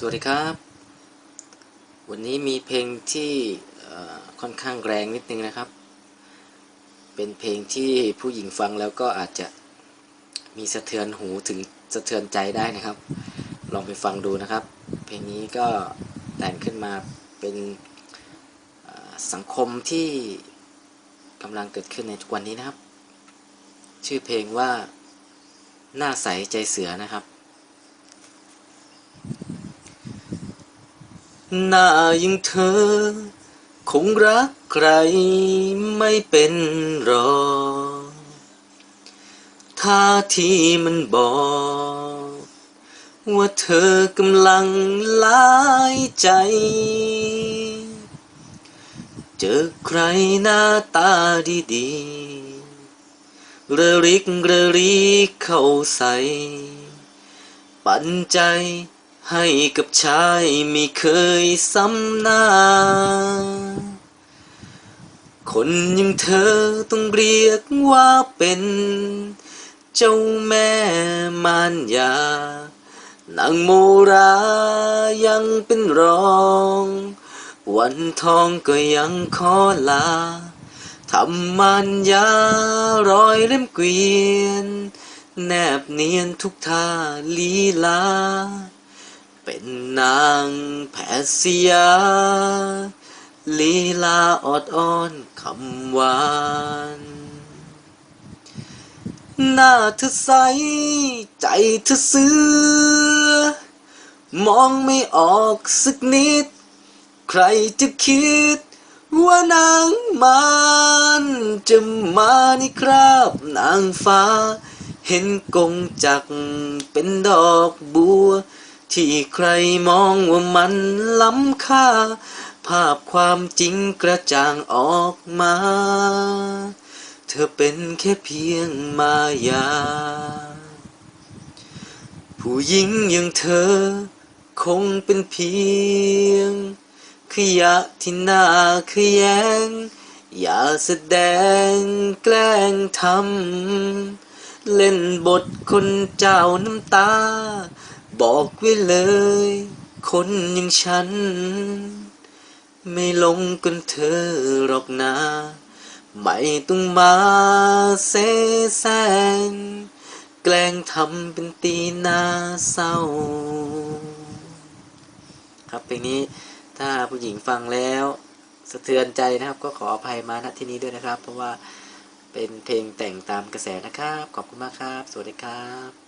สวัสดีครับ วันนี้มีเพลงที่ค่อนข้างแรงนิดนึงนะครับ เป็นเพลงที่ผู้หญิงฟังแล้วก็อาจจะมีสะเทือนหูถึงสะเทือนใจได้นะครับ ลองไปฟังดูนะครับ เพลงนี้ก็แต่งขึ้นมาเป็นสังคมที่กำลังเกิดขึ้นในทุกวันนี้นะครับ ชื่อเพลงว่าหน้าใสใจเสือนะครับ หน้ายังเธอ คงรักใครไม่เป็นหรอท่าทีมันบอก ว่าเธอกำลังหลายใจ เจอใครหน้าตาดีๆเรอริกเรอรีเข้าใส่ ปันใจ ให้กับชายไม่เคยซ้ำหน้า คนอยังเธอต้องเรียกว่าเป็น เจ้าแม่มารยานางโมรายังเป็นรอง วันทองก็ยังขอลาทำมันยารอยเล่มเกวียน แนบเนียนทุกท่าลีลา เป็นนางแพทย์สยาลีลาอดอ้อนคำหวานหน้าเธอใส ใจเธอเสือมองไม่ออกสักนิด ใครจะคิด ว่านางมารจะมาในคราบนางฟ้า เห็นกงจักเป็นดอกบัว ที่ใครมองว่ามันล้ำค่า ภาพความจริงกระจ่างออกมา เธอเป็นแค่เพียงมายา ผู้หญิงอย่างเธอ คงเป็นเพียง ขยะที่น่าขยง อย่าแสดงแกล้งทำเล่นบทคนเจ้าน้ำตา บอกไว้เลย คนอย่างฉัน ไม่ลงกันเธอหรอกนะ ไม่ต้องมาเซแซง แกล้งทำเป็นตีหน้าเศร้า ครับเพลงนี้ถ้าผู้หญิงฟังแล้ว สะเทือนใจนะครับ ก็ขออภัยมาณที่นี้ด้วยนะครับ เพราะว่าเป็นเพลงแต่งตามกระแสนะครับ ขอบคุณมากครับ สวัสดีครับ